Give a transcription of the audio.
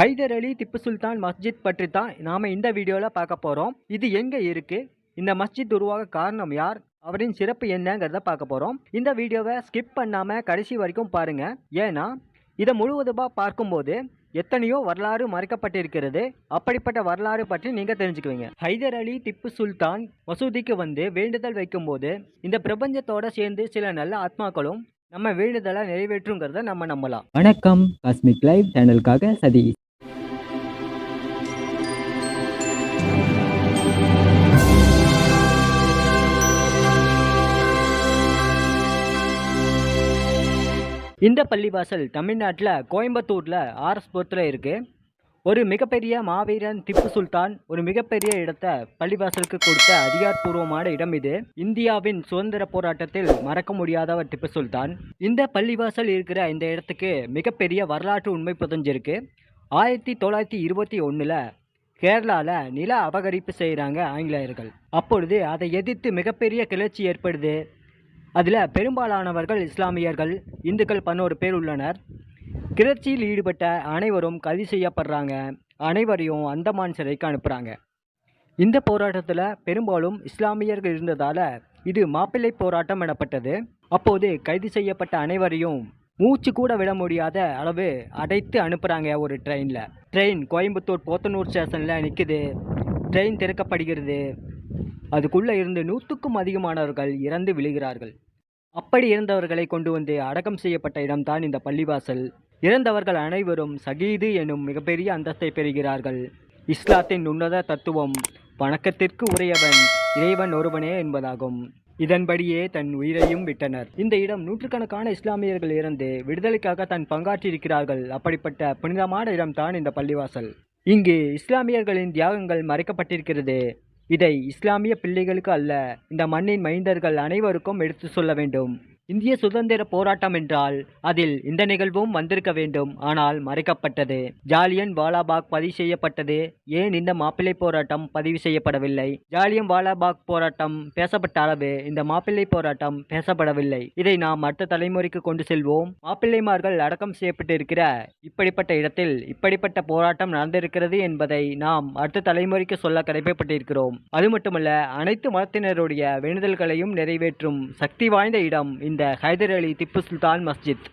ஹைதர் அலி திப்பு சுல்தான் மஸ்ஜித் பற்றி தான் நாம் இந்த வீடியோவில் பார்க்க போகிறோம் இது எங்கே இருக்குது இந்த மஸ்ஜித் உருவாக காரணம் யார்? அவரின் சிறப்பு என்னங்கிறத பார்க்க போகிறோம் இந்த வீடியோவை ஸ்கிப் பண்ணாமல் கடைசி வரைக்கும் பாருங்கள் ஏன்னா இதை முழுவதுமாக பார்க்கும்போது எத்தனையோ வரலாறு மறைக்கப்பட்டிருக்கிறது. அப்படிப்பட்ட வரலாறு பற்றி நீங்கள் தெரிஞ்சுக்குவீங்க. ஹைதர் அலி திப்பு சுல்தான் மசூதிக்கு வந்து வேண்டுதல் வைக்கும்போது இந்த பிரபஞ்சத்தோட சேர்ந்து சில நல்ல ஆத்மாக்களும் நம்ம வேண்டுதலை நிறைவேற்றுங்கிறத நம்ம நம்பலாம். வணக்கம். காஸ்மிக் லைவ் சேனலுக்காக சதீஷ். இந்த பள்ளிவாசல் தமிழ்நாட்டில் கோயம்புத்தூரில் ஆர்எஸ்புரத்தில் இருக்குது ஒரு மிகப்பெரிய மாவீரன் திப்பு சுல்தான் ஒரு மிகப்பெரிய இடத்தை பள்ளிவாசலுக்கு கொடுத்த அதிகாரப்பூர்வமான இடம் இது. இந்தியாவின் சுதந்திர போராட்டத்தில் மறக்க முடியாதவர் திப்பு சுல்தான். இந்த பள்ளிவாசல் இருக்கிற இந்த இடத்துக்கு மிகப்பெரிய வரலாற்று உண்மை புதஞ்சிருக்கு. ஆயிரத்தி தொள்ளாயிரத்தி இருபத்தி ஒன்றில் கேரளாவில் நில அபகரிப்பு செய்கிறாங்க ஆங்கிலேயர்கள். அப்பொழுது அதை எதிர்த்து மிகப்பெரிய கிளர்ச்சி ஏற்படுது. அதில் பெரும்பாலானவர்கள் இஸ்லாமியர்கள் இந்துக்கள் பதினோரு பேர் உள்ளனர். கிளர்ச்சியில் ஈடுபட்ட அனைவரும் கைது செய்யப்படுறாங்க. அனைவரையும் அந்தமான் சிறைக்கு அனுப்புகிறாங்க இந்த போராட்டத்தில் பெரும்பாலும் இஸ்லாமியர்கள் இருந்ததால் இது மாப்பிள்ளை போராட்டம் எனப்பட்டது. அப்போது கைது செய்யப்பட்ட அனைவரையும் மூச்சு கூட விட முடியாத அளவு அடைத்து அனுப்புகிறாங்க ஒரு ட்ரெயினில். ட்ரெயின் கோயம்புத்தூர் போத்தனூர் ஸ்டேஷனில் நிற்குது ட்ரெயின் திறக்கப்படுகிறது. அதுக்குள்ளே இருந்து நூற்றுக்கும் அதிகமானவர்கள் இறந்து விழுகிறார்கள். அப்படி இறந்தவர்களை கொண்டு வந்து அடக்கம் செய்யப்பட்ட இடம்தான் இந்த பள்ளிவாசல். இறந்தவர்கள் அனைவரும் சகீது எனும் மிகப்பெரிய அந்தஸ்தை பெறுகிறார்கள். இஸ்லாத்தின் உன்னத தத்துவம் வணக்கத்திற்கு உரியவன் இறைவன் ஒருவனே என்பதாகும். இதன்படியே தன் உயிரையும் விட்டனர். இந்த இடம் நூற்றுக்கணக்கான இஸ்லாமியர்கள் இறந்து விடுதலைக்காக தன் பங்காற்றியிருக்கிறார்கள். அப்படிப்பட்ட புனிதமான இடம்தான் இந்த பள்ளிவாசல். இங்கு இஸ்லாமியர்களின் தியாகங்கள் மறைக்கப்பட்டிருக்கிறது. இதை இஸ்லாமிய பிள்ளைகளுக்கு அல்ல இந்த மண்ணின் மைந்தர்கள் அனைவருக்கும் எடுத்து சொல்ல வேண்டும். இந்திய சுதந்திர போராட்டம் என்றால் அதில் இந்த நிகழ்வும் வந்திருக்க வேண்டும். ஆனால் மறைக்கப்பட்டது. ஜாலியன் வாலாபாக் பதிவு செய்யப்பட்டது. ஏன் இந்த மாப்பிள்ளை போராட்டம் பதிவு செய்யப்படவில்லை? ஜாலியன் வாலாபாக் போராட்டம் பேசப்பட்ட அளவு இந்த மாப்பிள்ளை போராட்டம் பேசப்படவில்லை. இதை நாம் அடுத்த தலைமுறைக்கு கொண்டு செல்வோம். மாப்பிள்ளைமார்கள் அடக்கம் செய்யப்பட்டு இருக்கிற இப்படிப்பட்ட இடத்தில் இப்படிப்பட்ட போராட்டம் நடந்திருக்கிறது என்பதை நாம் அடுத்த தலைமுறைக்கு சொல்ல கடமைப்பட்டிருக்கிறோம் அது மட்டுமல்ல அனைத்து மதத்தினருடைய வேண்டுதல்களையும் நிறைவேற்றும் சக்தி வாய்ந்த இடம் இந்த ஹைதர் அலி திப்பு சுல்தான் மஸ்ஜித்.